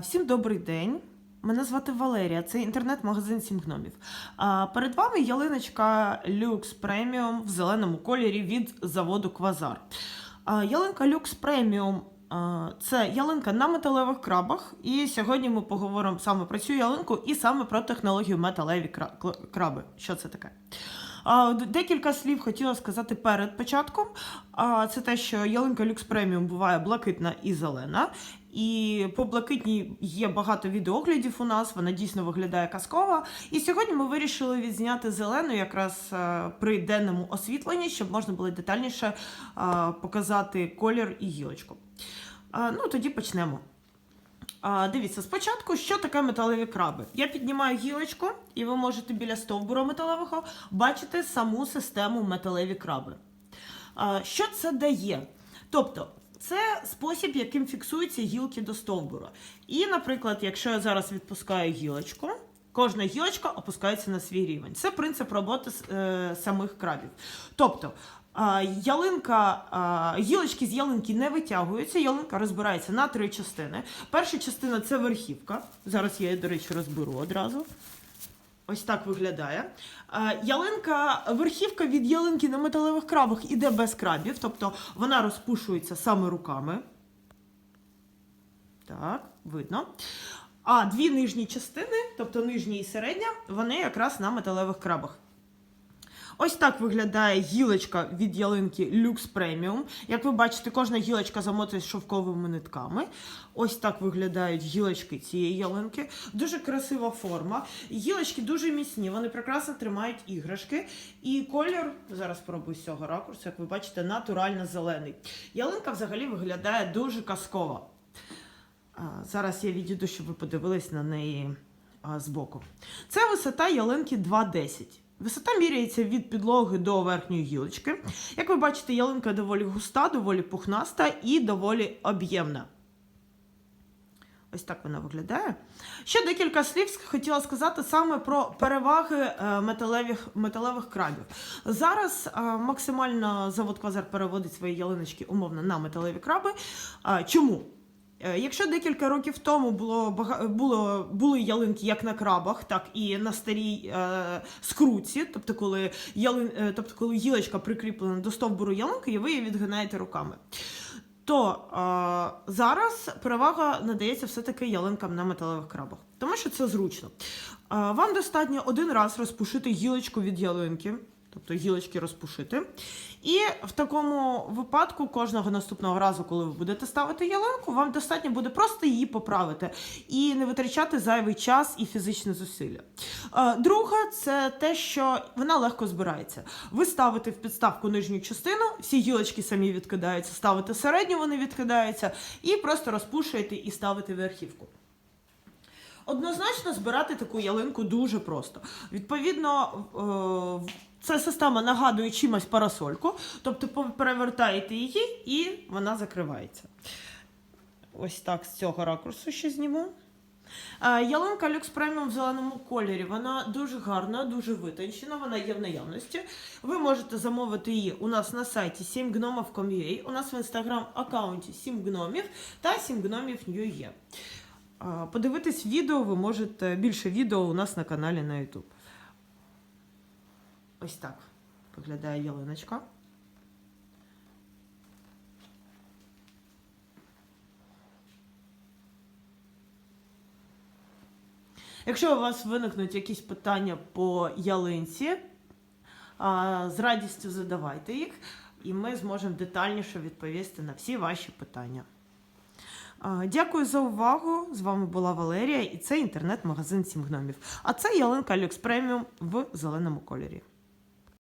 Всім добрий день. Мене звати Валерія, це інтернет-магазин Сім гномів. Перед вами ялиночка Lux Premium в зеленому кольорі від заводу Квазар. Ялинка Premium а, це ялинка на металевих крабах. І сьогодні ми поговоримо саме про цю ялинку і саме про технологію металеві краби. Що це таке? Декілька слів хотіла сказати перед початком. Це те, що ялинка Lux Premium буває блакитна і зелена. І по блакитній є багато відеоглядів у нас, вона дійсно виглядає казково. І сьогодні ми вирішили відзняти зелену якраз е, при денному освітленні, щоб можна було детальніше е, показати колір і гілочку. Е, Ну, тоді почнемо. Дивіться, спочатку, що таке металеві краби? Я піднімаю гілочку, і ви можете біля стовбура металевого бачити саму систему металеві краби. Що це дає? Тобто, це спосіб, яким фіксуються гілки до стовбура. І, наприклад, якщо я зараз відпускаю гілочку, кожна гілочка опускається на свій рівень. Це принцип роботи е, самих крабів. Тобто, а, ялинка, а, гілочки з ялинки не витягуються, ялинка розбирається на три частини. Перша частина це верхівка. Зараз я її, до речі, розберу одразу. Ось так виглядає. Ялинка, верхівка від ялинки на металевих крабах іде без крабів, тобто вона розпушується саме руками. Так, видно. А дві нижні частини, тобто нижня і середня, вони якраз на металевих крабах. Ось так виглядає гілочка від ялинки Lux Premium. Як ви бачите, кожна гілочка замотується шовковими нитками. Ось так виглядають гілочки цієї ялинки. Дуже красива форма. Гілочки дуже міцні, вони прекрасно тримають іграшки. І колір, зараз спробую з цього ракурсу, як ви бачите, натурально зелений. Ялинка взагалі виглядає дуже казково. Зараз я відійду, щоб ви подивились на неї збоку. Це висота ялинки 2,10. Висота міряється від підлоги до верхньої гілочки. Як ви бачите, ялинка доволі густа, доволі пухнаста і доволі об'ємна. Ось так вона виглядає. Ще декілька слів хотіла сказати саме про переваги е, металевих, металевих крабів. Зараз е, максимально завод Квазар переводить свої ялиночки умовно на металеві краби. Чому? Е, Якщо декілька років тому було було були ялинки як на крабах, так і на старій е, скруці, тобто коли ялин... е, тобто коли гілочка прикріплена до стовбуру ялинки, і ви її відгинаєте руками. То е, зараз перевага надається все-таки ялинкам на металевих крабах, тому що це зручно. Е, вам достатньо один раз розпушити гілочку від ялинки, тобто гілочки розпушити. І в такому випадку кожного наступного разу, коли ви будете ставити ялинку, вам достатньо буде просто її поправити і не витрачати зайвий час і фізичне зусилля. Е, Друге, це те, що вона легко збирається. Ви ставите в підставку нижню частину, всі гілочки самі відкидаються, ставите середню, вони відкидаються, і просто розпушуєте і ставите верхівку. Однозначно збирати таку ялинку дуже просто. Відповідно, е, ця система нагадує чимось парасольку, тобто перевертаєте її і вона закривається. Ось так з цього ракурсу ще зніму. Ялинка Lux Premium в зеленому кольорі. Вона дуже гарна, дуже витончена, вона є в наявності. Ви можете замовити її у нас на сайті 7gnomov.com.ua, у нас в інстаграм аккаунті 7 гномів та 7 гномів А, Подивитись відео ви можете більше відео у нас на каналі на YouTube. Ось так виглядає ялиночка. Якщо у вас виникнуть якісь питання по ялинці, з радістю задавайте їх, і ми зможемо детальніше відповісти на всі ваші питання. Дякую за увагу. З вами була Валерія, і це інтернет-магазин Сім гномів. А це ялинка Люкс Преміум в зеленому кольорі.